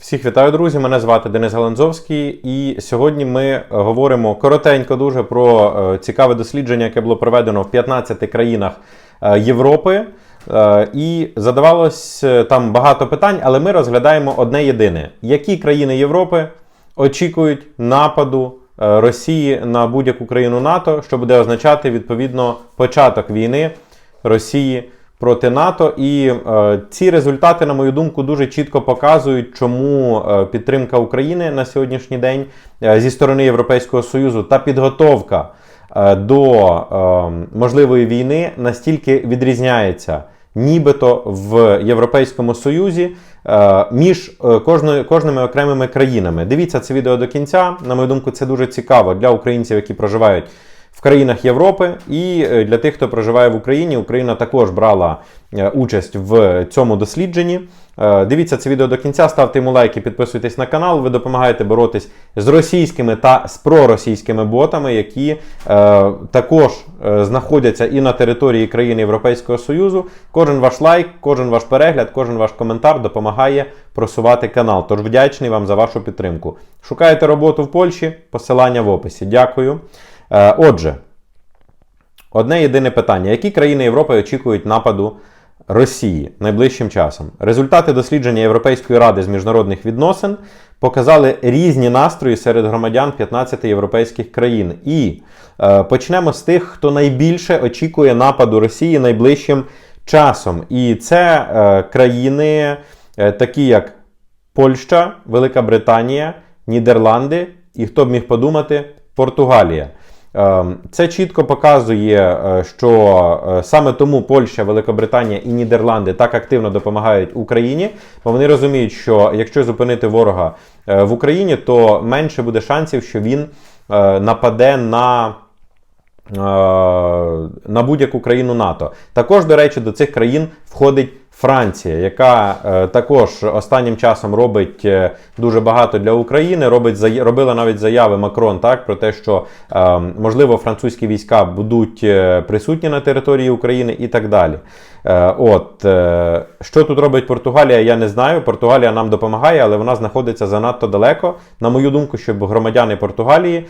Всіх вітаю, друзі! Мене звати Денис Галанзовський, і сьогодні ми говоримо коротенько дуже про е, цікаве дослідження, яке було проведено в 15 країнах е, Європи. Е, І задавалось е, там багато питань, але ми розглядаємо одне єдине: які країни Європи очікують нападу е, Росії на будь-яку країну НАТО, що буде означати відповідно початок війни Росії проти НАТО. І е, ці результати, на мою думку, дуже чітко показують, чому е, підтримка України на сьогоднішній день е, зі сторони Європейського Союзу та підготовка е, до е, можливої війни настільки відрізняється. Нібито в Європейському Союзі е, між е, кожною, кожними окремими країнами. Дивіться це відео до кінця. На мою думку, це дуже цікаво для українців, які проживають в країнах Європи, і е, для тих, хто проживає в Україні. Україна також брала е, участь в цьому дослідженні. Е, Дивіться це відео до кінця, ставте йому лайки, підписуйтесь на канал. Ви допомагаєте боротись з російськими та з проросійськими ботами, які е, також знаходяться і на території країн Європейського Союзу. Кожен ваш лайк, кожен ваш перегляд, кожен ваш коментар допомагає просувати канал. Тож вдячний вам за вашу підтримку. Шукаєте роботу в Польщі? Посилання в описі. Дякую. Е, Отже, одне єдине питання: які країни Європи очікують нападу Росії найближчим часом? Результати дослідження Європейської ради з міжнародних відносин показали різні настрої серед громадян 15 європейських країн. І е, почнемо з тих, хто найбільше очікує нападу Росії найближчим часом. І це е, країни, е, такі як Польща, Велика Британія, Нідерланди і хто б міг подумати, Португалія. Е, Це чітко показує, е, що е, саме тому Польща, Великобританія і Нідерланди так активно допомагають Україні, бо вони розуміють, що якщо зупинити ворога е, в Україні, то менше буде шансів, що він нападе на. На будь-яку країну НАТО. Також, до речі, до цих країн входить Франція, яка е, також останнім часом робить е, дуже багато для України. Робить зая- робила навіть заяви Макрон так про те, що е, можливо французькі війська будуть е, присутні на території України і так далі. От що тут робить Португалія, я не знаю. Португалія нам допомагає, але вона знаходиться занадто далеко. На мою думку, щоб громадяни Португалії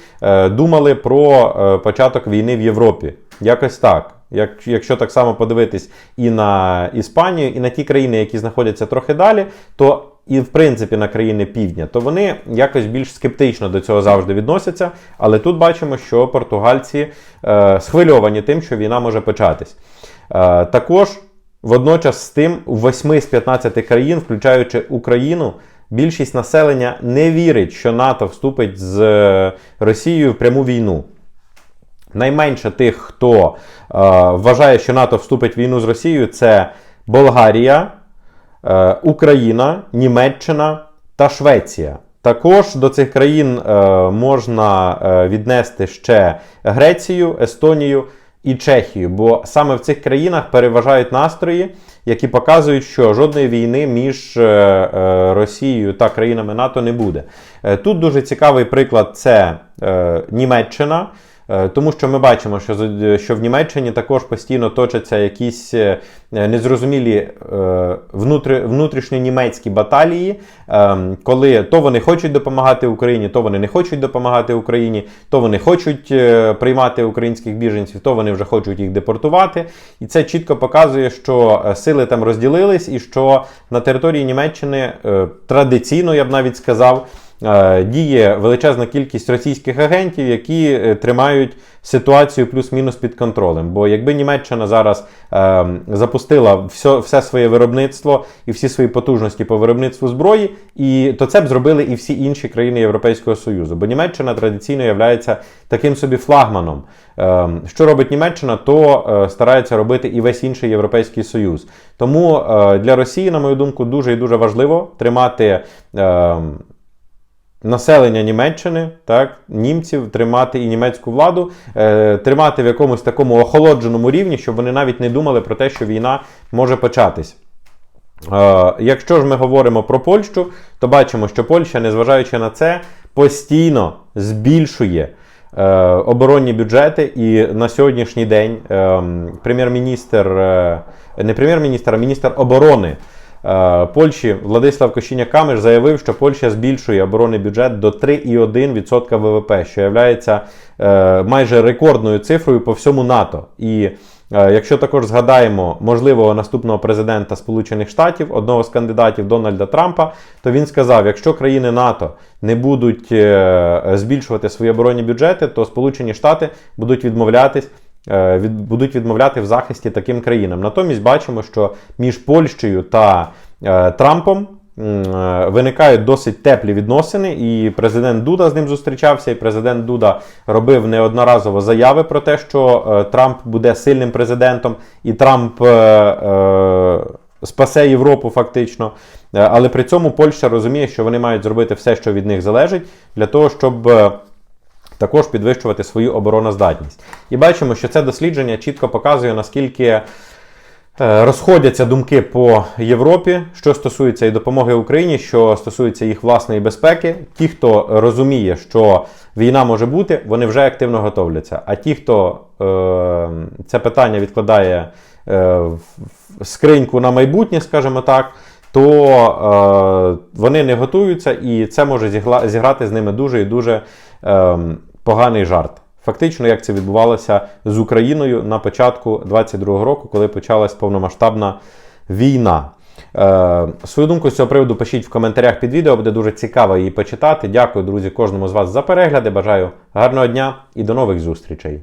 думали про початок війни в Європі. Якось так. Як, якщо так само подивитись і на Іспанію, і на ті країни, які знаходяться трохи далі, то і в принципі на країни півдня, то вони якось більш скептично до цього завжди відносяться. Але тут бачимо, що португальці е, схвильовані тим, що війна може початись. Е, також водночас з тим, в 8 з 15 країн, включаючи Україну, більшість населення не вірить, що НАТО вступить з е, Росією в пряму війну. Найменше тих, хто е, вважає, що НАТО вступить в війну з Росією, це Болгарія, е, Україна, Німеччина та Швеція. Також до цих країн е, можна е, віднести ще Грецію, Естонію і Чехію, бо саме в цих країнах переважають настрої, які показують, що жодної війни між е, е, Росією та країнами НАТО не буде. Е, Тут дуже цікавий приклад це е, Німеччина. Е, Тому що ми бачимо, що, з- що в Німеччині також постійно точаться якісь е, незрозумілі е, внутрі, внутрішньонімецькі баталії, е, коли то вони хочуть допомагати Україні, то вони не хочуть допомагати Україні, то вони хочуть е, приймати українських біженців, то вони вже хочуть їх депортувати. І це чітко показує, що е, сили там розділились, і що на території Німеччини е, традиційно, я б навіть сказав, е, діє величезна кількість російських агентів, які е, тримають ситуацію плюс-мінус під контролем. Бо якби Німеччина зараз е, запустила все, все своє виробництво і всі свої потужності по виробництву зброї, і то це б зробили і всі інші країни Європейського Союзу. Бо Німеччина традиційно є таким собі флагманом. Е, що робить Німеччина, то е, старається робити і весь інший Європейський Союз. Тому е, для Росії, на мою думку, дуже і дуже важливо тримати. Е, населення Німеччини, так, німців, тримати і німецьку владу, е, тримати в якомусь такому охолодженому рівні, щоб вони навіть не думали про те, що війна може початись. Е, якщо ж ми говоримо про Польщу, то бачимо, що Польща, незважаючи на це, постійно збільшує е, оборонні бюджети. І на сьогоднішній день е, прем'єр-міністр, е, не прем'єр-міністр, а міністр оборони Польщі Владислав Кощіня-Камиш заявив, що Польща збільшує оборонний бюджет до 3,1% ВВП, що є е, майже рекордною цифрою по всьому НАТО. І Е, Якщо також згадаємо можливого наступного президента Сполучених Штатів, одного з кандидатів Дональда Трампа, то він сказав: якщо країни НАТО не будуть е, збільшувати свої оборонні бюджети, то Сполучені Штати будуть відмовлятись. Е, від- Будуть відмовляти в захисті таким країнам. Натомість бачимо, що між Польщею та е, Трампом е, виникають досить теплі відносини, і президент Дуда з ним зустрічався, і президент Дуда робив неодноразово заяви про те, що е, Трамп буде сильним президентом, і Трамп е, е, спасе Європу фактично. Але при цьому Польща розуміє, що вони мають зробити все, що від них залежить, для того, щоб. Також підвищувати свою обороноздатність. І бачимо, що це дослідження чітко показує, наскільки е, розходяться думки по Європі, що стосується і допомоги Україні, що стосується їх власної безпеки. Ті, хто розуміє, що війна може бути, вони вже активно готовляться. А ті, хто е, це питання відкладає е, в скриньку на майбутнє, скажімо так, то е, вони не готуються, і це може зіграти з ними дуже і дуже е, поганий жарт. Фактично, як це відбувалося з Україною на початку 22-го року, коли почалась повномасштабна війна. Е, свою думку з цього приводу пишіть в коментарях під відео, буде дуже цікаво її почитати. Дякую, друзі, кожному з вас за перегляди. Бажаю гарного дня і до нових зустрічей.